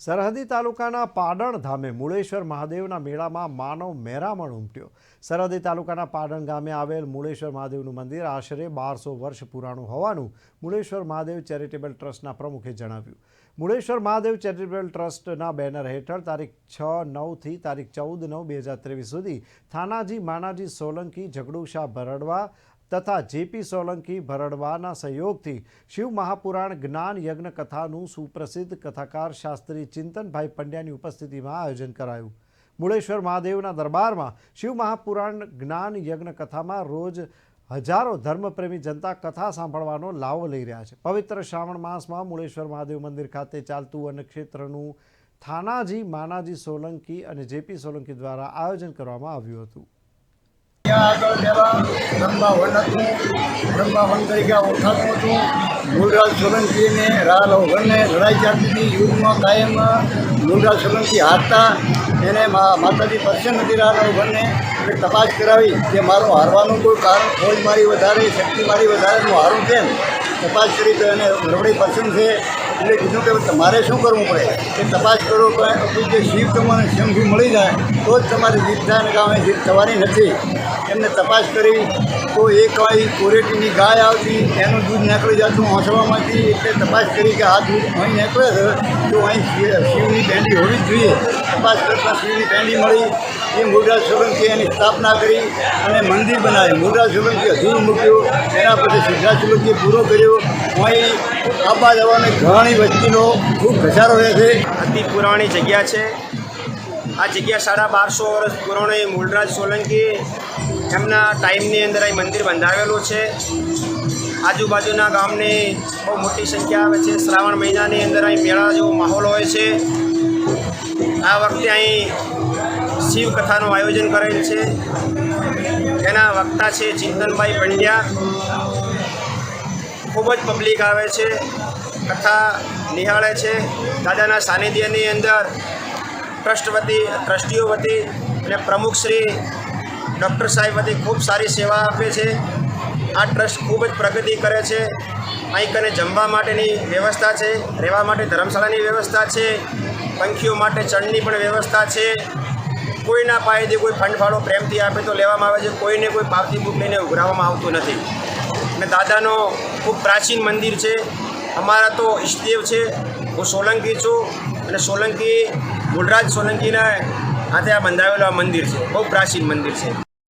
સરહદી તાલુકાના પાડણ ધામે મૂળેશ્વર મહાદેવના મેળામાં માનવ મહેરામણ ઉમટ્યો. સરહદી તાલુકાના પાડણ ગામે આવેલ મૂળેશ્વર મહાદેવનું મંદિર આશરે બારસો વર્ષ પુરાણું હોવાનું મૂળેશ્વર મહાદેવ ચેરિટેબલ ટ્રસ્ટના પ્રમુખે જણાવ્યું. મૂળેશ્વર મહાદેવ ચેરિટેબલ ટ્રસ્ટના બેનર હેઠળ તારીખ છ નવથી તારીખ ચૌદ નવ બે હજાર ત્રેવીસ સુધી થાનાજી, માનાજી, સોલંકી, ઝઘડુશા, ભરડવા તથા જેપી સોલંકી ભરડવાના સહયોગથી શિવ મહાપુરાણ જ્ઞાન યજ્ઞ કથાનું સુપ્રસિદ્ધ કથાકાર શાસ્ત્રી ચિંતનભાઈ પંડ્યાની ઉપસ્થિતિમાં આયોજન કરાયું. મૂળેશ્વર મહાદેવના દરબારમાં શિવ મહાપુરાણ જ્ઞાન યજ્ઞ કથામાં રોજ હજારો ધર્મપ્રેમી જનતા કથા સાંભળવાનો લાવો લઈ રહ્યા છે. પવિત્ર શ્રાવણ માસમાં મૂળેશ્વર મહાદેવ મંદિર ખાતે ચાલતું અને ક્ષેત્રનું થાનાજી, માનાજી સોલંકી અને જેપી સોલંકી દ્વારા આયોજન કરવામાં આવ્યું હતું. આગળ પહેલાં બ્રહ્માવન હતું. બ્રહ્માવન તરીકે ઓળખાતું હતું. મૂળરાજ સોલંકીને રાલ ઓઘરને લડાઈ ચાલતી યુગમાં કાયમ મૂળરાજ સોલંકી હારતા એને માતાજી પ્રસન્ન હતી રાલ ઓઘરને એટલે તપાસ કરાવી કે મારું હારવાનું કોઈ કારણ, ફોજ મારી વધારે, શક્તિ મારી વધારે, હું હારું કેમ? તપાસ કરી તો એને રબડી પસંદ છે. એટલે કીધું કે તમારે શું કરવું પડે? એ તપાસ કરો કે જે શિવ તમને શંભુ મળી જાય, તો જ તમારી જીત થાય ગામે જીત થવાની નથી. એમને તપાસ કરી, તો એક વાય કોરેટીની ગાય આવતી, એનું દૂધ નીકળી જતું હોંસવામાંથી એટલે તપાસ કરી કે આ દૂધ અહીં નીકળે તો અહીં શિવની પેંડી હોવી જ જોઈએ. તપાસ કરતાં શિવની પેંડી મળી એ મૂળરાજ સોલંકી એની સ્થાપના કરી અને મંદિર બનાવ્યું. મૂળરાજ સોલંકી અધૂરું મૂક્યું. એના પછી સિદ્ધરાજ સોલંકી પૂરો કર્યો. અહીં આવવા જવાની ઘણી વસ્તીનો ખૂબ ઘસારો રહે છે. અતિ પુરાણી જગ્યા છે. આ જગ્યા સાડા બારસો વર્ષ પુરાણી મૂળરાજ સોલંકી એમના ટાઈમની અંદર અહીં મંદિર બંધાવેલું છે. આજુબાજુના ગામની બહુ મોટી સંખ્યા આવે છે. શ્રાવણ મહિનાની અંદર અહીં મેળા જેવો માહોલ હોય છે. આ વખતે અહીં શિવ કથાનું આયોજન કરેલ છે. એના વક્તા છે ચિંતનભાઈ પંડ્યા. ખૂબ જ પબ્લિક આવે છે. કથા નિહાળે છે. દાદાના સાનિધ્યની અંદર ટ્રસ્ટ વતી ટ્રસ્ટીઓ વતી અને પ્રમુખ શ્રી ડૉક્ટર સાહેબ વતી ખૂબ સારી સેવા આપે છે. આ ટ્રસ્ટ ખૂબ જ પ્રગતિ કરે છે. અહીં કને જમવા માટેની વ્યવસ્થા છે. રહેવા માટે ધર્મશાળાની વ્યવસ્થા છે. પંખીઓ માટે ચણની પણ વ્યવસ્થા છે. કોઈના પાસેથી કોઈ ફંડ ફાળો પ્રેમથી આપે તો લેવામાં આવે છે. કોઈને કોઈ પાવતી બુક લઈને ઉઘરાવવામાં આવતું નથી. અને દાદાનો ખૂબ પ્રાચીન મંદિર છે. અમારા તો ઈષ્ટદેવ છે. હું સોલંકી છું અને સોલંકી, ગુલરાજ સોલંકીના હાથે આ બંધાવેલું આ મંદિર છે. બહુ પ્રાચીન મંદિર છે.